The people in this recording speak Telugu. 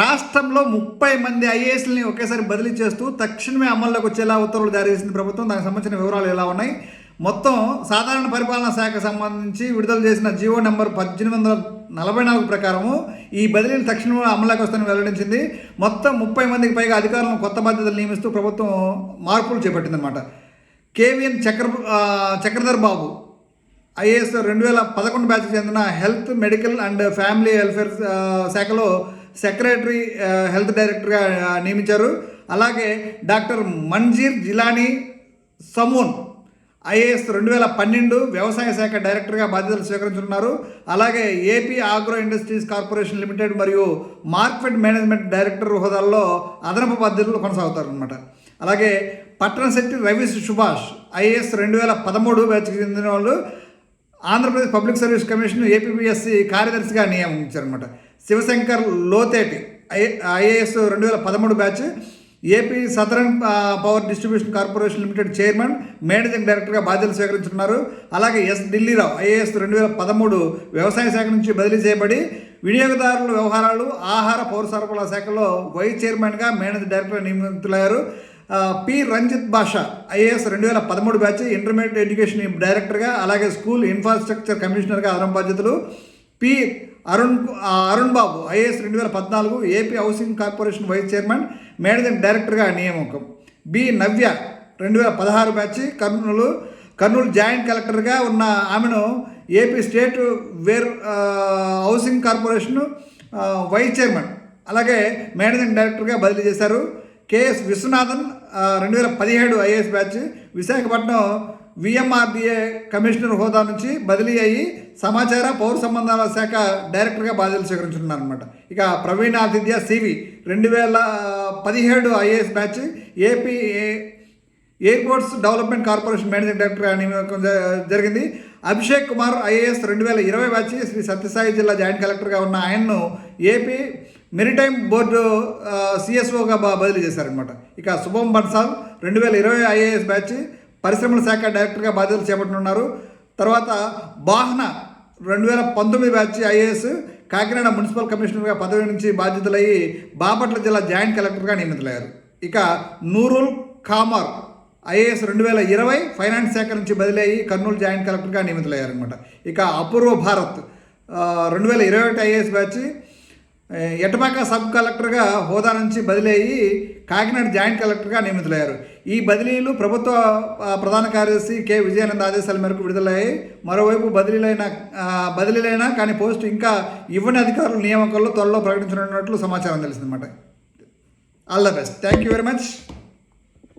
రాష్ట్రంలో ముప్పై మంది ఐఏఎస్ని ఒకేసారి బదిలీ చేస్తూ తక్షణమే అమల్లోకి వచ్చేలా ఉత్తర్వులు జారీ చేసింది ప్రభుత్వం. దానికి సంబంధించిన వివరాలు ఎలా ఉన్నాయి? మొత్తం సాధారణ పరిపాలనా శాఖకు సంబంధించి విడుదల చేసిన జీవో నెంబర్ పద్దెనిమిది వందల నలభై నాలుగు ప్రకారము ఈ బదిలీలు తక్షణమే అమలులోకి వస్తాయని వెల్లడించింది. మొత్తం ముప్పై మందికి పైగా అధికారులను కొత్త బాధ్యతలు నియమిస్తూ ప్రభుత్వం మార్పులు చేపట్టిందన్నమాట. కేవీఎన్ చక్ర చక్రధర్ బాబు ఐఏఎస్ రెండు వేల పదకొండు బ్యాచ్కి చెందిన health medical and family welfare శాఖలో సెక్రటరీ హెల్త్ డైరెక్టర్గా నియమించారు. అలాగే డాక్టర్ మన్జీర్ జిలానీ సమూన్ ఐఏఎస్ రెండు వేల పన్నెండు వ్యవసాయ శాఖ డైరెక్టర్గా బాధ్యతలు స్వీకరించున్నారు అలాగే AP agro industries corporation limited మరియు మార్కెట్ మేనేజ్మెంట్ డైరెక్టర్ హోదాల్లో అదనపు బాధ్యతలు కొనసాగుతారనమాట అలాగే పట్టణశెట్టి రవి సుభాష్ ఐఏఎస్ రెండు వేల పదమూడు బ్యాచ్కి చెందిన వాళ్ళు Andhra Pradesh public service commission APSC కార్యదర్శిగా నియమించారనమాట శివశంకర్ లోతేటి ఐ ఐఏఎస్ రెండు వేల పదమూడు batch AP southern power distribution corporation limited chairman managing డైరెక్టర్గా బాధ్యతలు స్వీకరించున్నారు అలాగే ఎస్ ఢిల్లీరావు ఐఏఎస్ రెండు వేల పదమూడు వ్యవసాయ శాఖ నుంచి బదిలీ చేయబడి వినియోగదారుల వ్యవహారాలు ఆహార పౌర సరఫరాల శాఖలో వైస్ చైర్మన్గా మేనేజింగ్ డైరెక్టర్గా నియమితులయ్యారు. పి. రంజిత్ బాషా ఐఏఎస్ రెండు వేల పదమూడు బ్యాచ్ ఇంటర్మీడియట్ ఎడ్యుకేషన్ డైరెక్టర్గా అలాగే స్కూల్ ఇన్ఫ్రాస్ట్రక్చర్ కమిషనర్గా అదనం బాధ్యతలు. పి అరుణ్ అరుణ్ బాబు ఐఏఎస్ రెండు వేల పద్నాలుగు AP housing corporation vice chairman managing డైరెక్టర్గా నియామకం. బి నవ్య రెండు వేల పదహారు బ్యాచ్ కర్నూలు కర్నూలు జాయింట్ కలెక్టర్గా ఉన్న ఆమెను AP state ware housing corporation vice chairman అలాగే మేనేజింగ్ డైరెక్టర్గా బదిలీ చేశారు. కేఎస్ విశ్వనాథన్ రెండు వేల పదిహేడు IAS batch Visakhapatnam VMRDA commissioner హోదా నుంచి బదిలీ అయ్యి సమాచార పౌర సంబంధాల శాఖ డైరెక్టర్గా బాధ్యతలు స్వీకరించున్నారనమాట ఇక ప్రవీణ్ ఆతిథ్య సివి రెండు వేల పదిహేడు IAS batch AP airports development corporation managing director నియామకం జరిగింది. అభిషేక్ కుమార్ ఐఏఎస్ రెండు వేల ఇరవై బ్యాచ్ శ్రీ సత్యసాయి జిల్లా జాయింట్ కలెక్టర్గా ఉన్న ఆయన్ను ఏపీ మెరిటైమ్ బోర్డు సిఎస్ఓగా బదిలీ చేశారనమాట ఇక శుభం బన్సాల్ రెండు వేల ఇరవై ఐఏఎస్ బ్యాచ్ పరిశ్రమల శాఖ డైరెక్టర్గా బాధ్యతలు చేపట్టనున్నారు. తర్వాత బాహ్న రెండు వేల పంతొమ్మిది బ్యాచ్ ఐఏఎస్ కాకినాడ మున్సిపల్ కమిషనర్గా పదవి నుంచి బాధ్యతలయ్యి బాపట్ల జిల్లా జాయింట్ కలెక్టర్గా నియమితులయ్యారు. ఇక నూరుల్ ఖామర్ ఐఏఎస్ రెండు వేల ఇరవై ఫైనాన్స్ శాఖ నుంచి బదిలీ అయ్యి కర్నూలు జాయింట్ కలెక్టర్గా నియమితులయ్యారనమాట ఇక అపూర్వ భారత్ రెండు వేల ఇరవై ఒకటి ఐఏఎస్ బ్యాచ్ ఎటపాక సబ్ కలెక్టర్గా హోదా నుంచి బదిలీ అయ్యి కాకినాడ జాయింట్ కలెక్టర్గా నియమితులయ్యారు. ఈ బదిలీలు ప్రభుత్వ ప్రధాన కార్యదర్శి కె. విజయానంద్ ఆదేశాల మేరకు విడుదలయ్యాయి. మరోవైపు బదిలీలైన బదిలీలైనా కానీ పోస్టు ఇంకా ఇవ్వని అధికారుల నియామకాల్లో త్వరలో ప్రకటించనున్నట్లు సమాచారం తెలిసిందన్నమాట all the best thank you very much